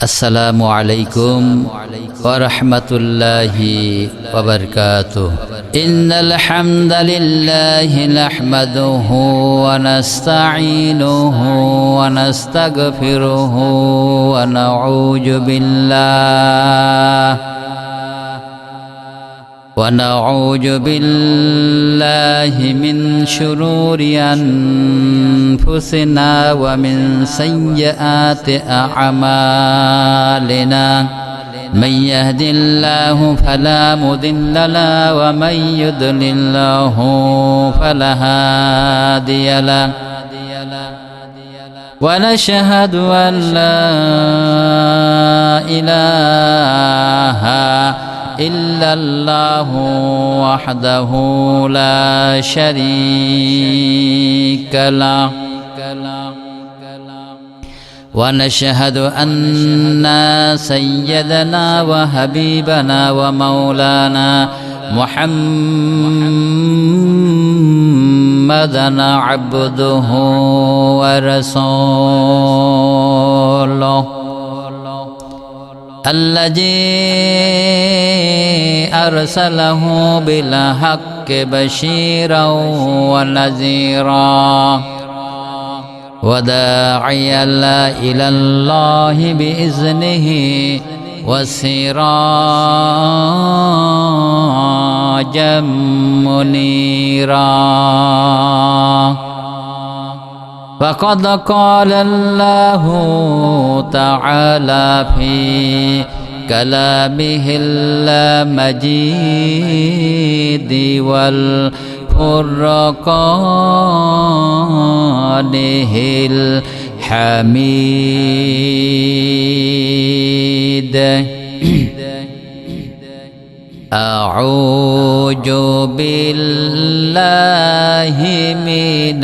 আসসালামু আলাইকুম ওরহমতুল্লাহ وبركاته إن الحمد لله نحمده ونستعينه ونستغفره ونعوذ بالله ونعوذ بالله من شرور أنفسنا ومن سيئات أعمالنا. من يهد الله فلا مضل له ومن يضلل له فلا هادي له. ونشهد أن لا إله إلا الله وحده لا شريك له. ونشهد أن سيدنا وحبيبنا ومولانا محمدا عبده ورسوله. الذي أرسله بالحق بشيرا ونذيرا وداعيا إلى الله بإذنه وسراجا منيرا فقد قال الله تعالى في كلامه المجيد والفرقانه الحميد. أعوذ بالله من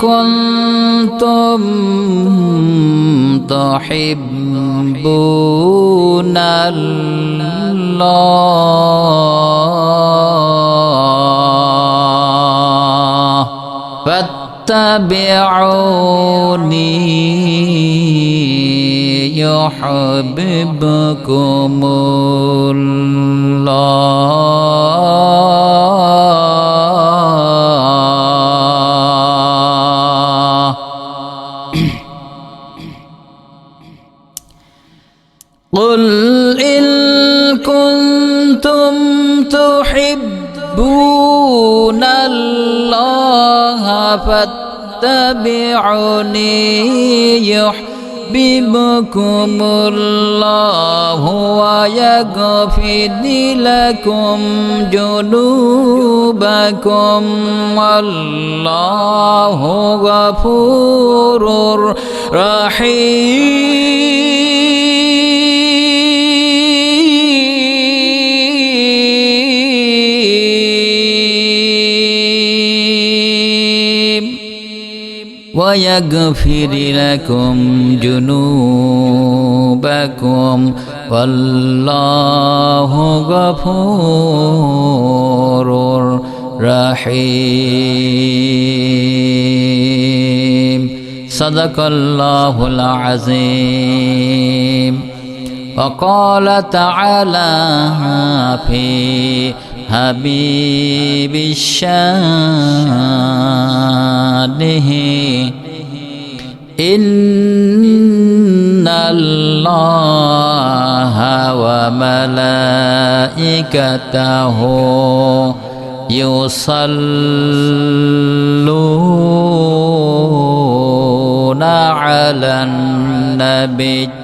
كنتم تحبون الله فاتبعوني يحببكم الله فاتبعوني يحببكم الله ويغفر لكم جنوبكم والله غفور رحيم ويغفر لكم جنوبكم والله غفور رحيم صدق الله العظيم وقال تعالى في حبيب الشانه. إن الله وملائكته يصلون على النبي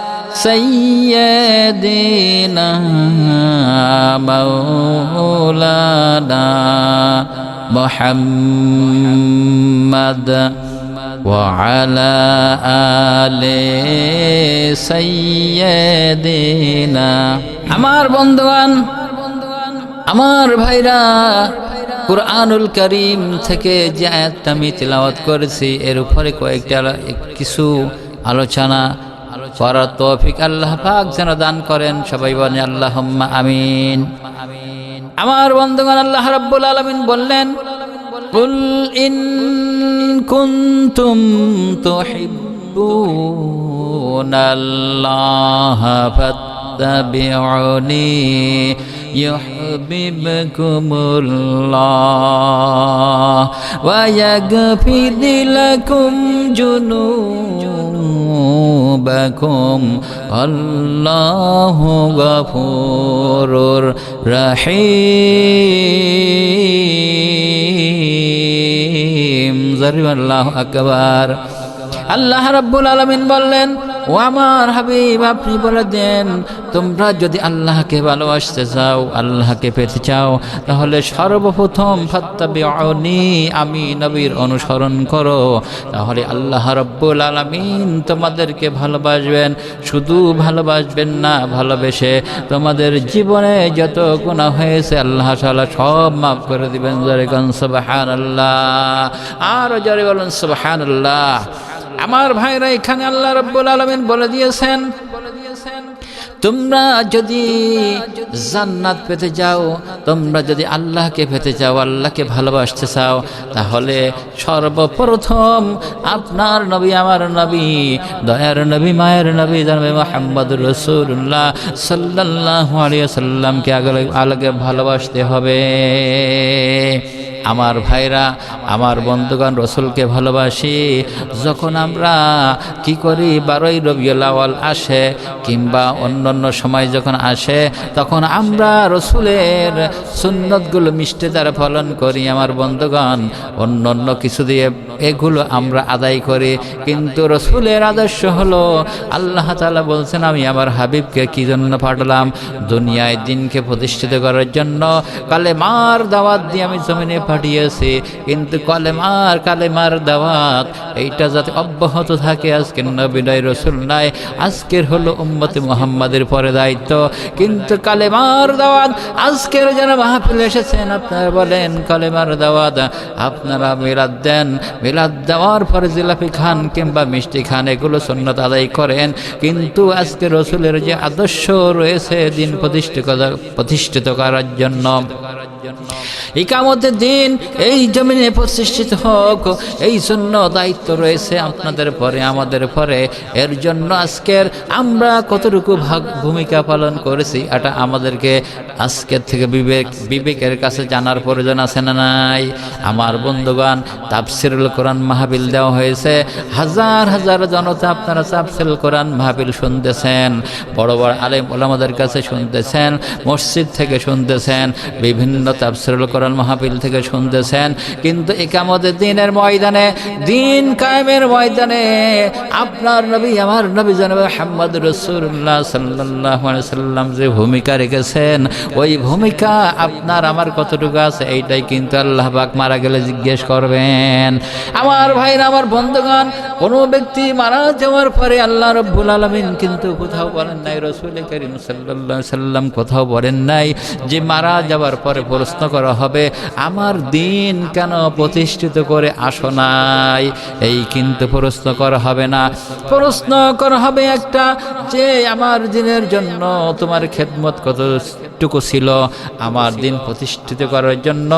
سيدنا مولانا محمد وعلى آل سيدنا আমার বন্ধুগণ আমার ভাইরা কুরআনুল করিম থেকে যে আয়াতটা আমি তিলাওয়াত করেছি এর উপরে কয়েকটা কিছু আলোচনা করার তৌফিক আল্লাহ পাক যেন দান করেন সবাই বলেন আল্লাহ আমিন আমার বন্ধুগণ আল্লাহ রাব্বুল আলামিন বললেন قل إن كنتم تحبون الله فاتبعوني يحببكم الله ويغفر لكم جنوبكم والله غفور রহিম জরিম আল্লাহ আকবার আল্লাহ রাব্বুল আলামিন বললেন ও আমার হাবিব, আপনি বলে দেন, তোমরা যদি আল্লাহকে ভালোবাসতে চাও, আল্লাহকে পেতে চাও, তাহলে সর্বপ্রথম ফাত্তাবিউনি, আমি নবীর অনুসরণ করো। তাহলে আল্লাহ রব্বুল আলামিন তোমাদেরকে ভালোবাসবেন, শুধু ভালোবাসবেন না, ভালোবেসে তোমাদের জীবনে যত গুণা হয়েছে, আল্লাহ তাআলা সব মাফ করে দিবেন। জরে গন সুবহানাল্লাহ। আর জরে বলুন, সুবহানাল্লাহ। আমার ভাইরা এখানে আল্লাহ রব্বুল আলমিন বলে দিয়েছেন, তোমরা যদি জান্নাত পেতে যাও, তোমরা যদি আল্লাহকে পেতে চাও আল্লাহকে ভালোবাসতে চাও, তাহলে সর্বপ্রথম আপনার নবী, আমার নবী, দয়ার নবী, মায়ের নবী, জানবে মোহাম্মদ রসুল্লাহ সাল্লাহ আলিয়া সাল্লামকে আগে আগে ভালোবাসতে হবে। আমার ভাইরা, আমার বন্ধুগণ, রসুলকে ভালোবাসি। যখন আমরা কি করি, বারোই রবিউল আওয়াল আসে কিংবা অন্য অন্য সময় যখন আসে, তখন আমরা রসুলের সুন্নতগুলো মিষ্টি দ্বারা পালন করি। আমার বন্ধুগণ অন্য অন্য কিছু দিয়ে এগুলো আমরা আদায় করি। কিন্তু রসুলের আদর্শ হলো, আল্লাহ তালা বলছেন, আমি আমার হাবিবকে কি জন্য পাঠালাম? দুনিয়ায় দিনকে প্রতিষ্ঠিত করার জন্য কালে মার দাওয়াত দিয়ে আমি জমিনে পাঠিয়েছি কিন্তু কলেমার কালেমার দাওয়াত, এইটা যাতে অব্যাহত থাকে আজকের নবিনয় রসুল নাই আজকের হলো উম্মতে মোহাম্মদের পরে দায়িত্ব। কিন্তু কালেমার দাওয়াত, আজকের যারা মাহফিল এসেছেন, আপনারা বলেন, কালেমার দাওয়াত, আপনারা মিলাদ দেন। মিলাদ দেওয়ার পরে জিলাপি খান কিংবা মিষ্টি খান, এগুলো সন্ন্যত আদায় করেন। কিন্তু আজকে রসুলের যে আদর্শ রয়েছে, দিন প্রতিষ্ঠিত প্রতিষ্ঠিত করার জন্য। ইকামতের দিন এই জমিনে প্রতিষ্ঠিত হোক, এই জন্য দায়িত্ব রয়েছে আপনাদের পরে, আমাদের পরে। এর জন্য আজকের আমরা কতটুকু ভাগ ভূমিকা পালন করেছি, এটা আমাদেরকে আজকের থেকে বিবেক, বিবেকের কাছে জানার প্রয়োজন আছে না নাই? আমার বন্ধুগণ, তাফসিরুল কোরআন মাহাবিল দেওয়া হয়েছে। হাজার হাজার জনতা আপনারা তাফসিরুল কোরআন মাহবিল শুনতেছেন। বড় বড় আলেম ওলামাদের কাছে শুনতেছেন, মসজিদ থেকে শুনতেছেন। বিভিন্ন তাফসিরুল কোরআন মাহবিল থেকে শুনতেছেন। কিন্তু একামতের দিনের ময়দানে, দিন কায়েমের ময়দানে আপনার নবী, আমার নবী জানাবে হাম্মদ রসুল্লাহ সাল্লাহ সাল্লাম যে ভূমিকা রেখেছেন, ওই ভূমিকা আপনার, আমার কতটুকু আছে এইটাই কিন্তু আল্লাহ পাক মারা গেলে জিজ্ঞেস করবেন। আমার ভাইরা, আমার বন্ধুগণ, কোনো ব্যক্তি মারা যাওয়ার পরে আল্লাহ রব্বুল আলমিন কিন্তু কোথাও বলেন নাই, রসুল করিম সাল্লাহ সাল্লাম কোথাও বলেন নাই যে মারা যাওয়ার পরে প্রশ্ন করা হবে, আমার দিন কেন প্রতিষ্ঠিত করে আসো নাই? এই কিন্তু প্রশ্ন করা হবে না। প্রশ্ন করা হবে একটা যে, আমার দিনের জন্য তোমার খেদমত কতটুকু ছিল আমার দিন প্রতিষ্ঠিত করার জন্য।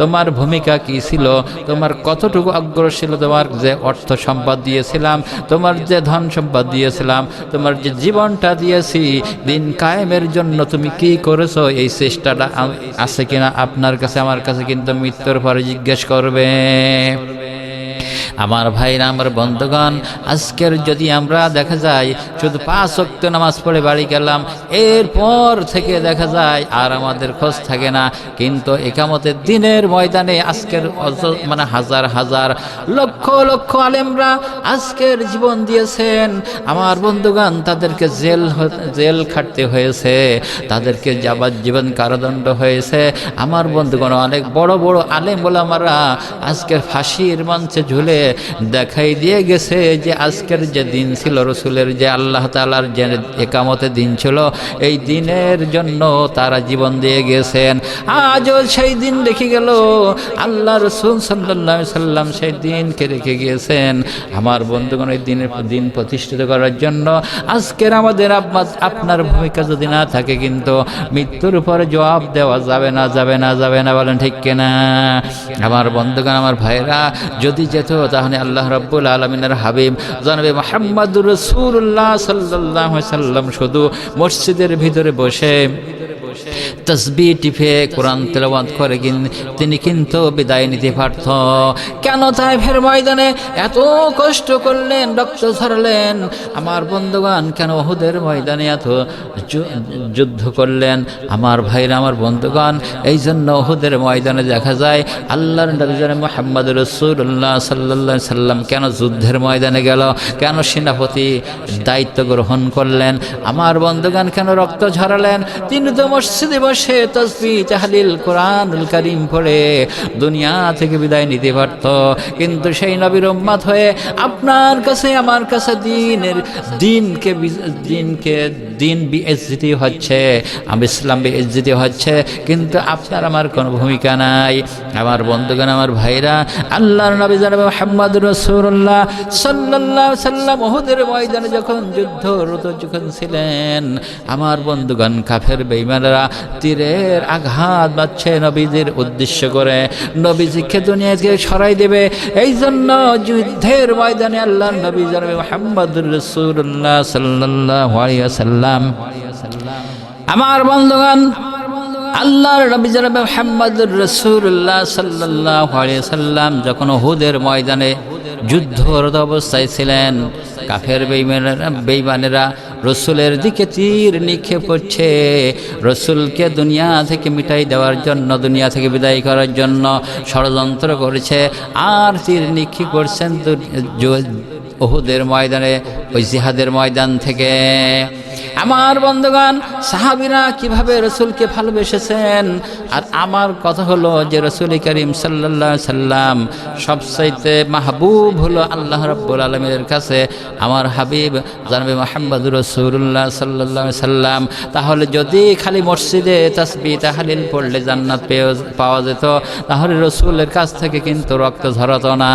তোমার ভূমিকা কি ছিল? তোমার কতটুকু আগ্রহ ছিল? তোমার যে অর্থ সম্পদ দিয়েছিলাম, তোমার যে ধন সম্পদ দিয়েছিলাম, তোমার যে জীবনটা দিয়েছি, দিন কায়েমের জন্য তুমি কি করেছ? এই চেষ্টাটা আছে কিনা? আপনার কাছে, আমার কাছে কিন্তু মৃত্যুর পরে জিজ্ঞেস করবে। আমার ভাইরা আমার বন্ধুগণ, আজকের যদি আমরা দেখা যায়, শুধু পাঁচ অক্ত নামাজ পড়ে বাড়ি গেলাম, এরপর থেকে দেখা যায় আর আমাদের খোঁজ থাকে না। কিন্তু একামতের দিনের ময়দানে আজকের মানে হাজার হাজার লক্ষ লক্ষ আলেমরা আজকের জীবন দিয়েছেন। আমার বন্ধুগণ, তাদেরকে জেল জেল খাটতে হয়েছে, তাদেরকে যাবার জীবন কারাদণ্ড হয়েছে। আমার বন্ধুগণ, অনেক বড় বড় আলেম ওলামারা আজকের ফাঁসির মঞ্চে ঝুলে দেখাই দিয়ে গেছে যে আজকের যে দিন ছিল রসুলের, যে আল্লাহ তালার যে একামতের দিন ছিল, এই দিনের জন্য তারা জীবন দিয়ে গেছেন। আজও সেই দিন রেখে গেল, আল্লাহ রসুল সাল্লাহ সাল্লাম সেই দিনকে রেখে গিয়েছেন। আমার বন্ধুগণ, এই দিনের দিন প্রতিষ্ঠিত করার জন্য আজকের আমাদের আপ- আপনার ভূমিকা যদি না থাকে কিন্তু মৃত্যুর উপরে জবাব দেওয়া যাবে না যাবে না যাবে না বলেন ঠিক কেনা? আমার বন্ধুগণ, আমার ভাইরা যদি যেত তাহলে আল্লাহ রব্বুল আলমিনের হাবিব জানবে মোহাম্মদুর রসুল্লাহ সাল্লাহ সাল্লাম শুধু মসজিদের ভিতরে বসে তসবি টিপে কোরআন তেলাওয়াত করে তিনি কিন্তু বিদায় নিতে পারত। কেন তাই ফের ময়দানে এত কষ্ট করলেন, রক্ত ঝরলেন? আমার বন্ধুগান কেন ওহুদের ময়দানে এত যুদ্ধ করলেন? আমার ভাইরা, আমার বন্ধুগান এই জন্য ওহুদের ময়দানে দেখা যায়, আল্লাহর মোহাম্মদ রসুল্লাহ সাল্লাহ সাল্লাম কেন যুদ্ধের ময়দানে গেল? কেন সেনাপতি দায়িত্ব গ্রহণ করলেন? আমার বন্ধুগান কেন রক্ত ঝরালেন? তিনি তো মসজিদে বসে তসবি তাহলিল কোরআনুল করিম পড়ে। দুনিয়া থেকে বিদায় নিতে পারত। কিন্তু সেই নবীর উম্মাত হয়ে আপনার কাছে, আমার কাছে দিনের, দিনকে দিনকে দিন বিএসজিতি হচ্ছে। আমি ইসলাম বিএসজিতি হচ্ছে। কিন্তু আপনার আমার কোনো ভূমিকা নাই। আমার বন্ধুগণ, আমার ভাইরা, আল্লাহর নবী জানাবে মোহাম্মদ রসুল্লাহ সাল্লাহ সাল্লাম। ওহুদের ময়দানে যখন যুদ্ধরত যখন ছিলেন, আমার বন্ধুগণ, কাফের বেইমানেরা তীরের আঘাত বাচ্ছে নবীদের উদ্দেশ্য করে। নবীজিকে দুনিয়া থেকে সরাই দেবে। এই জন্য যুদ্ধের ময়দানে আল্লাহ নবী জানাবে মোহাম্মদ রসুল্লাহ আলাইহি সাল্লাম আমার বন্ধুগণ, আল্লাহর নবী জনাবে মোহাম্মদুর রসুল্লাহ সাল্লাহ সাল্লাম যখন হুদের ময়দানে যুদ্ধরত অবস্থায় ছিলেন, কাফের বেইমানেরা বেইমানেরা রসুলের দিকে তীর নিক্ষেপ করছে। রসুলকে দুনিয়া থেকে মিটাই দেওয়ার জন্য, দুনিয়া থেকে বিদায় করার জন্য ষড়যন্ত্র করেছে। আর তীর নিক্ষেপ করছেন ওহুদের ময়দানে, ওই জিহাদের ময়দান থেকে। আমার বন্ধুগণ, সাহাবিরা কীভাবে রসুলকে ভালোবেসেছেন? আর আমার কথা হলো যে রসুল করিম সাল্লাহ সাল্লাম সবচাইতে মাহবুব হলো আল্লাহ রব্বুল আলমীর কাছে। আমার হাবিব জানবে মাহমদ রসুল্লাহ সাল্লাহ সাল্লাম। তাহলে যদি খালি মসজিদে তসবি, তাহালিল পড়লে জান্নাত পেয়ে, পাওয়া যেত, তাহলে রসুলের কাছ থেকে কিন্তু রক্ত ঝরত না।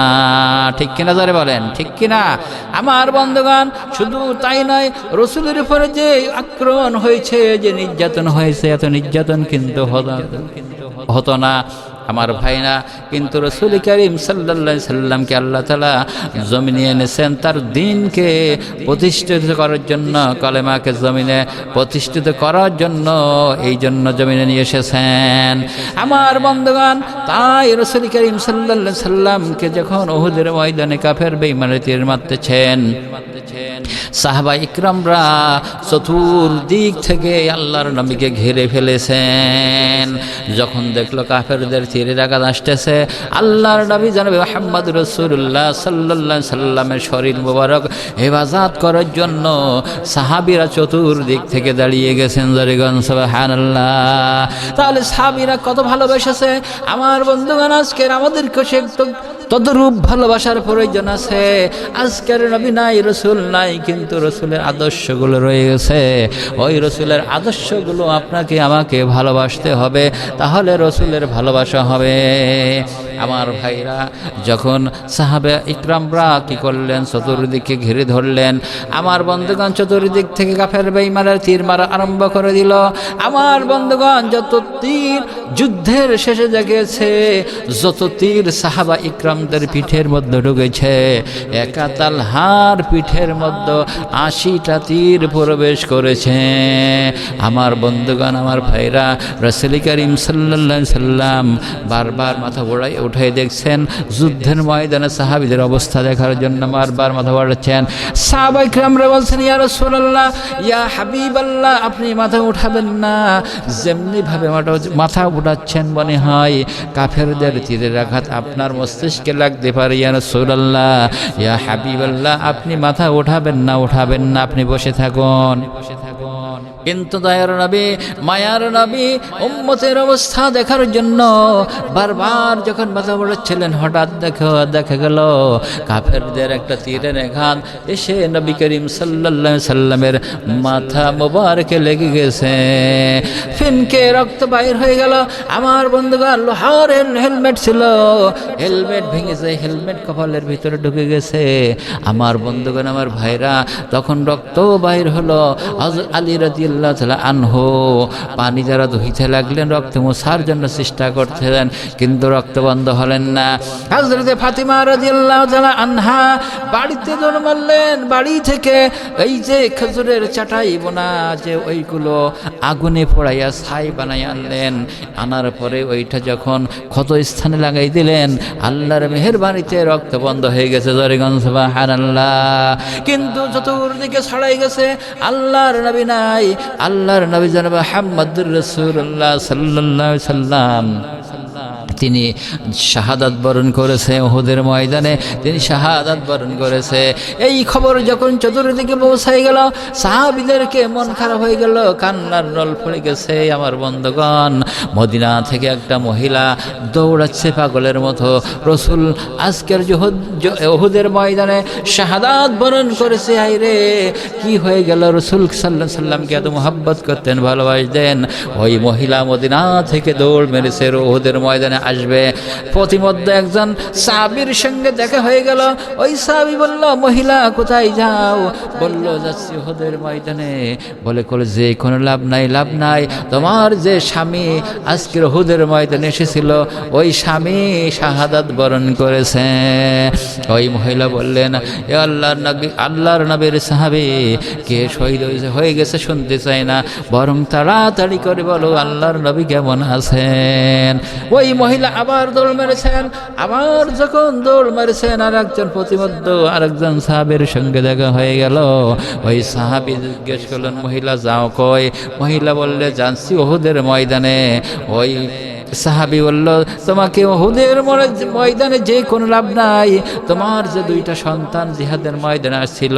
ঠিক কিনা যারে বলেন? ঠিক কিনা? আমার বন্ধুগণ, শুধু তাই নয়, রসুলের উপরে যে আক্রমণ হয়েছে, যে নির্যাতন হয়েছে, এত নির্যাতন কিন্তু হতো- না। আমার ভাইনা কিন্তু রসুল করিম সাল্লা সাল্লামকে আল্লাহ তালা জমিনে এনেছেন, তার দিনকে প্রতিষ্ঠিত করার জন্য, কলেমাকে জমিনে প্রতিষ্ঠিত করার জন্য, এই জন্য জমিনে নিয়ে এসেছেন। আমার বন্ধুগণ, তাই রসুল করিম সাল্লা সাল্লামকে যখন ওহুদের ময়দানে কাফের বেইমানে মারতেছেন সাহাবা ইকরামরা চতুর্দিক থেকে আল্লাহর নবীকে ঘিরে ফেলেছেন। যখন দেখল কাফেরদের তীরের আঘাত আসতেছে, আল্লাহর নবী জানাবে মোহাম্মদ রসুল্লাহ সাল্লাহ সাল্লামের শরীর মোবারক হেফাজত করার জন্য সাহাবিরা চতুর্দিক থেকে দাঁড়িয়ে গেছেন। জরিগন হান তাহলে সাহাবিরা কত ভালোবেসেছে? আমার বন্ধুগণ, আজকের আমাদেরকে সে তদরূপ ভালোবাসার প্রয়োজন আছে। আজকের নবী নাই, রসুল নাই, কিন্তু রসুলের আদর্শগুলো রয়ে গেছে ওই রসুলের আদর্শগুলো আপনাকে, আমাকে ভালোবাসতে হবে, তাহলে রসুলের ভালোবাসা হবে। আমার ভাইরা, যখন সাহাবে ইকরামরা কি করলেন? চতুর্দিকে ঘিরে ধরলেন। আমার বন্ধুগণ চতুর্দিক থেকে কাফের বেইমানের তীর মারা আরম্ভ করে দিল। আমার বন্ধুগণ, যত তীর যুদ্ধের শেষে জেগেছে, যত তীর সাহাবা ইকরামদের পিঠের মধ্যে ঢুকেছে, একাতাল হার পিঠের মধ্যে আশিটা তীর প্রবেশ করেছে। আমার বন্ধুগণ, আমার ভাইরা, রসুল করিম সাল্লাহ সাল্লাম বারবার মাথা ঘোড়াই উঠে দেখছেন, যুদ্ধের ময়দানে সাহাবিদের অবস্থা দেখার জন্য বারবার মাথা বাড়াচ্ছেন। সাহাবাইকরামরা বলছেন, ইয়া রাসূলুল্লাহ, ইয়া হাবিবাল্লাহ, আপনি মাথা উঠাবেন না। যেমনি ভাবে মাথা- উঠাচ্ছেন মনে হয়, কাফেরদের তীরের আঘাত আপনার মস্তিষ্কে লাগতে পারে, ইয়া রাসূলুল্লাহ, ইয়া হাবিবাল্লাহ, আপনি মাথা উঠাবেন না উঠাবেন না, আপনি বসে থাকুন বসে থাকুন। কিন্তু দয়ার নবী, মায়ার নবী উম্মতের অবস্থা দেখার জন্য বারবার যখন মাথা বলেছিলেন হঠাৎ দেখো, দেখা গেল, কাফেরদের একটা তীরের ঘাত এসে নবী করিম আলাইহি সাল্লামের মাথা মোবারকে লেগে গেছে। ফিনকে রক্ত বাইর হয়ে গেল। আমার বন্ধুগণ লোহার হেলমেট ছিল। হেলমেট ভেঙেছে হেলমেট কপালের ভিতরে ঢুকে গেছে। আমার বন্ধুগণ, আমার ভাইরা, তখন রক্ত বাইর হলো। আলী আনহু। পানি যারা ধুইতে লাগলেন, রক্ত মোছার জন্য চেষ্টা করছিলেন, কিন্তু রক্ত বন্ধ হলেন না। হযরতে ফাতিমা রাদিয়াল্লাহু আনহা বাড়িতে দৌড় বাড়ি থেকে এই যে খেজুরের চাটাই বোনা, যে ওইগুলো আগুনে পোড়াইয়া ছাই বানাই আনলেন। আনার পরে ওইটা যখন ক্ষত স্থানে লাগাই দিলেন, আল্লাহর মেহেরবানিতে রক্ত বন্ধ হয়ে গেছে জরিগঞ্জ বা হার আল্লাহ কিন্তু চতুর্দিকে ছড়াই গেছে, আল্লাহর নবী নাই আল্লাহর নবী জানাব হাম্মদুর রসুল্লাহ সাল্লাহ সাল্লাম তিনি শাহাদাত বরণ করেছে ওহুদের ময়দানে, তিনি শাহাদাত বরণ করেছে। এই খবর যখন চতুর্দিকে পৌঁছাই গেল, সাহাবিদেরকে মন খারাপ হয়ে গেল, কান্নার নল পড়ে গেছে আমার বন্ধগণ। মদিনা থেকে একটা মহিলা দৌড়াচ্ছে পাগলের মতো। রসুল আজকের জহুদ- ওহুদের ময়দানে শাহাদাত বরণ করেছে আই রে, কি হয়ে গেল? রসুল সাল্লাহ সাল্লামকে এত মোহাব্বত করতেন, ভালোবাসতেন। ওই মহিলা মদিনা থেকে দৌড় মেরেছে ওহুদের ময়দানে। আসবে। প্রতিমধ্যে একজন সাবির সঙ্গে দেখা হয়ে গেল। ওই সাবি বলল, মহিলা, কোথায় যাও? বলল, যাচ্ছি ওহুদের ময়দানে। বলে, কলে যে কোনো লাভ নাই লাভ নাই। তোমার যে স্বামী আজকের হুদের ময়দানে এসেছিল, ওই স্বামী শাহাদাত বরণ করেছে। ওই মহিলা বললেন, এ আল্লাহর নবী, আল্লাহর নবীর সাহাবি, কে শহীদ হয়েছে, হয়ে গেছে, শুনতে চাই না। বরং তাড়াতাড়ি করে বলো, আল্লাহর নবী কেমন আছেন? ওই মহিলা আবার দৌড় মেরেছেন, আবার যখন দৌড় মেরেছেন আর একজন প্রতিমধ্য আর একজন সাহাবের সঙ্গে দেখা হয়ে গেল। ওই সাহাবি জিজ্ঞেস করলেন, মহিলা, যাও কই? মহিলা বললে জানছি ওহুদের ময়দানে। ওই সাহাবি বলল, তোমাকে ওহুদের ময়দানে যে কোনো লাভ নাই। তোমার যে দুইটা সন্তান জিহাদের ময়দানে আসছিল,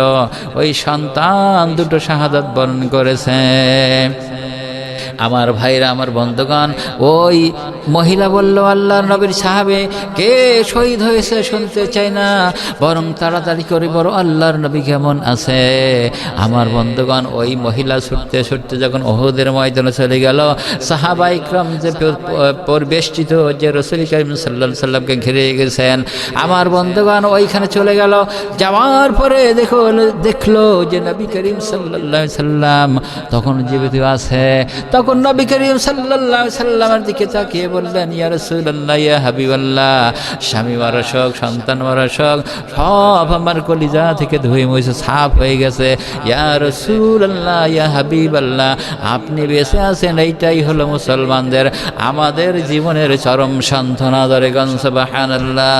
ওই সন্তান দুটো শাহাদাত বরণ করেছে। আমার ভাইরা, আমার বন্ধুগণ, ওই মহিলা বলল, আল্লাহর নবীর সাহাবে, কে শহীদ হয়েছে শুনতে চাই না, বরং তাড়াতাড়ি করে বড় আল্লাহর নবী কেমন আছে? আমার বন্ধুগণ, ওই মহিলা ছুটতে ছুটতে যখন ওহুদের ময়দানে চলে গেল, সাহাবা ইকরাম যে পরিবেষ্টিত যে রসুল করিম সাল্লা সাল্লামকে ঘিরে গেছেন, আমার বন্ধুগণ ওইখানে চলে গেল, যাওয়ার পরে দেখো, দেখল যে নবী করিম আলাইহি সাল্লাম তখন জীবিত আছে, তখন নবী করিম আলাইহি সাল্লামের দিকে তাকিয়ে বললেন, ইয়া রাসূলুল্লাহ, ইয়া হাবিবাল্লাহ, স্বামী মারা শোক সন্তান মারা শোক সব আমার কলিজা থেকে ধুয়ে মুছে সাফ হয়ে গেছে। ইয়া রাসূলুল্লাহ, ইয়া হাবিবাল্লাহ, আপনি বেঁচে আছেন, এইটাই হলো মুসলমানদের, আমাদের জীবনের চরম সান্ত্বনা ধরে সুবহানাল্লাহ।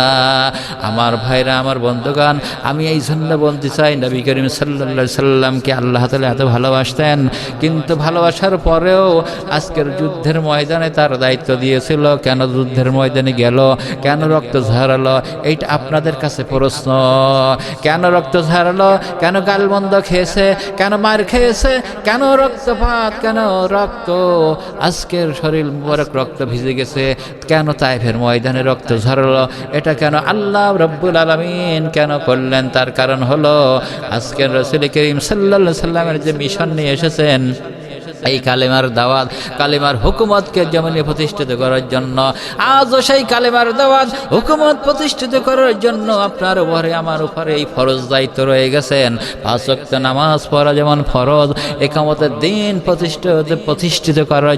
আমার ভাইরা, আমার বন্ধুগান আমি এই জন্য বলতে চাই, নবী করিম সাল্লা সাল্লামকে আল্লাহ তালা এত ভালোবাসতেন, কিন্তু ভালোবাসার পরেও আজকের যুদ্ধের ময়দানে তার দায়িত্ব দিয়েছিল। কেন যুদ্ধের ময়দানে গেল? কেন রক্ত ঝরালো? এইটা আপনাদের কাছে প্রশ্ন। কেন রক্ত ঝরালো? কেন গালবন্ধ খেয়েছে? কেন মার খেয়েছে? কেন রক্তপাত? কেন রক্ত? আজকের শরীর মুবারক রক্ত ভিজে গেছে। কেন তাইফের ময়দানে রক্ত ঝরালো? এটা কেন আল্লাহ রব্বুল আলমিন কেন করলেন? তার কারণ হলো, আজকের রসুল করিম সাল্লা সাল্লামের যে মিশন নিয়ে এসেছেন এই কালেমার দাওয়াত, কালেমার হুকুমতকে যেমন প্রতিষ্ঠিত করার জন্য। আজও সেই কালেমার দাওয়াত, হুকুমত প্রতিষ্ঠিত করার জন্য আপনার উপরে, আমার উপরে এই ফরজ দায়িত্ব রয়ে গেছেন। পাঁচ নামাজ পড়া যেমন ফরজ, একামতের দিন প্রতিষ্ঠিত প্রতিষ্ঠিত করার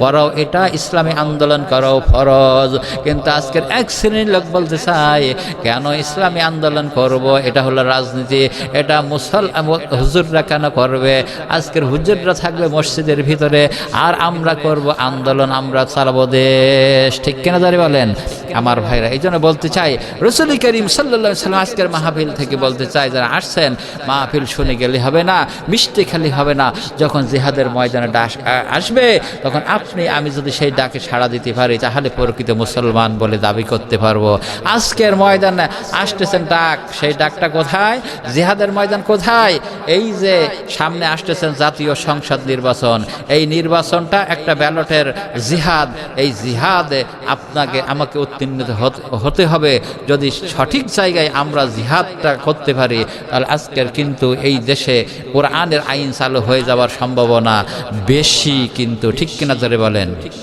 করাও এটা ইসলামী আন্দোলন করাও ফরজ। কিন্তু আজকের এক শ্রেণির লোক বলতে চায়, কেন ইসলামী আন্দোলন করব? এটা হলো রাজনীতি, এটা মুসল হুজুররা কেন করবে? আজকের হুজুররা থাকবে মসজিদ মসজিদের ভিতরে, আর আমরা করব আন্দোলন, আমরা চালাবো দেশ। ঠিক কেনা দাঁড়িয়ে বলেন? আমার ভাইরা এই জন্য বলতে চাই, রসুল করিম সাল্লা সাল্লাম আজকের মাহফিল থেকে বলতে চাই, যারা আসছেন, মাহফিল শুনে গেলে হবে না, মিষ্টি খালি হবে না। যখন জেহাদের ময়দানে ডাক আসবে, তখন আপনি, আমি যদি সেই ডাকে সাড়া দিতে পারি, তাহলে প্রকৃত মুসলমান বলে দাবি করতে পারব। আজকের ময়দানে আসতেছেন ডাক, সেই ডাকটা কোথায়? জেহাদের ময়দান কোথায়? এই যে সামনে আসতেছেন জাতীয় সংসদ নির্বাচন এই নির্বাচনটা একটা ব্যালটের জিহাদ। এই জিহাদে আপনাকে, আমাকে উত্তীর্ণ হতে হবে। যদি সঠিক জায়গায় আমরা জিহাদটা করতে পারি, তাহলে আজকের কিন্তু এই দেশে কোরআনের আইন চালু হয়ে যাওয়ার সম্ভাবনা বেশি কিন্তু। ঠিক কিনা ধরে বলেন?